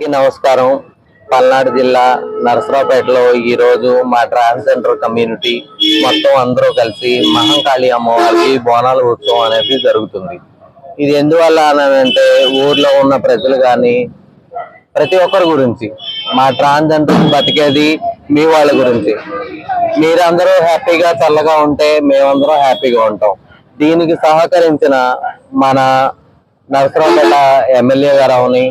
అందరికీ నమస్కారం. పల్నాడు జిల్లా నరసరావుపేటలో ఈరోజు మా ట్రాన్స్జెండర్ కమ్యూనిటీ మొత్తం అందరూ కలిసి మహంకాళి అమ్మవారికి బోనాల ఉత్సవం అనేది జరుగుతుంది. ఇది ఎందువల్ల అనంటే ఊర్లో ఉన్న ప్రజలు కానీ ప్రతి ఒక్కరి గురించి. మా ట్రాన్స్జెండర్ బతికేది మీ వాళ్ళ గురించి. మీరందరూ హ్యాపీగా చల్లగా ఉంటే మేమందరం హ్యాపీగా ఉంటాం. దీనికి సహకరించిన మన నరసరావుపేట ఎమ్మెల్యే గారు అవని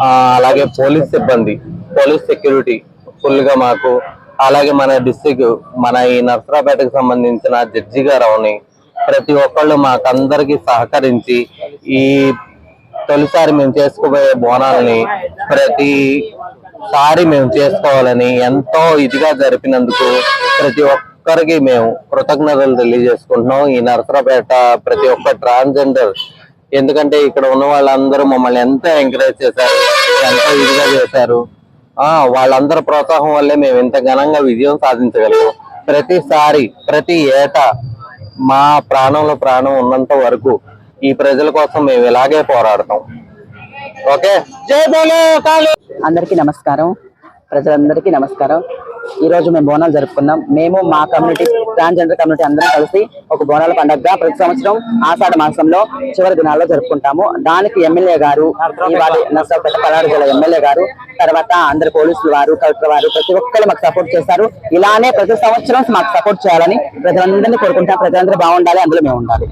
అలాగే పోలీస్ సిబ్బంది పోలీస్ సెక్యూరిటీ ఫుల్గా మాకు అలాగే మన డిస్టిక్ మన ఈ నర్సరాపేటకు సంబంధించిన జడ్జి గారు అవని ప్రతి ఒక్కళ్ళు మాకందరికి సహకరించి ఈ తొలిసారి మేము చేసుకోబోయే బోనాలని ప్రతి సారి మేము చేసుకోవాలని ఎంతో ఇదిగా జరిపినందుకు ప్రతి ఒక్కరికి మేము కృతజ్ఞతలు తెలియజేసుకుంటున్నాం. ఈ నరసరాపేట ప్రతి ఒక్క ట్రాన్స్జెండర్ ఎందుకంటే ఇక్కడ ఉన్న వాళ్ళందరూ మమ్మల్ని ఎంత ఎంకరేజ్ చేశారు ఎంత ఇదిగా చేశారు. ఆ వాళ్ళందరి ప్రోత్సాహం వల్లే మేము ఇంత ఘనంగా విజయం సాధించగలిగాం. ప్రతిసారి ప్రతి ఏటా మా ప్రాణంలో ప్రాణం ఉన్నంత వరకు ఈ ప్రజల కోసం మేము ఇలాగే పోరాడతాం. ఓకే? జై అందరికీ నమస్కారం. ప్రజలందరికీ నమస్కారం. ఈ రోజు మేము బోనాలు జరుపుకున్నాం. మేము మా కమ్యూనిటీ ట్రాన్స్జెండర్ కమ్యూనిటీ అందరం కలిసి ఒక బోనాల పండుగగా ప్రతి సంవత్సరం ఆషాఢ మాసంలో చివరి దినాల్లో జరుపుకుంటాము. దానికి ఎమ్మెల్యే గారు ఈ పల్నాడు జిల్లా ఎమ్మెల్యే గారు తర్వాత అందరు పోలీసులు వారు కలెక్టర్ వారు ప్రతి ఒక్కరు మాకు సపోర్ట్ చేస్తారు. ఇలానే ప్రతి సంవత్సరం మాకు సపోర్ట్ చేయాలని ప్రజలందరినీ కోరుకుంటాం. ప్రజలందరూ బాగుండాలి అందులో మేము ఉండాలి.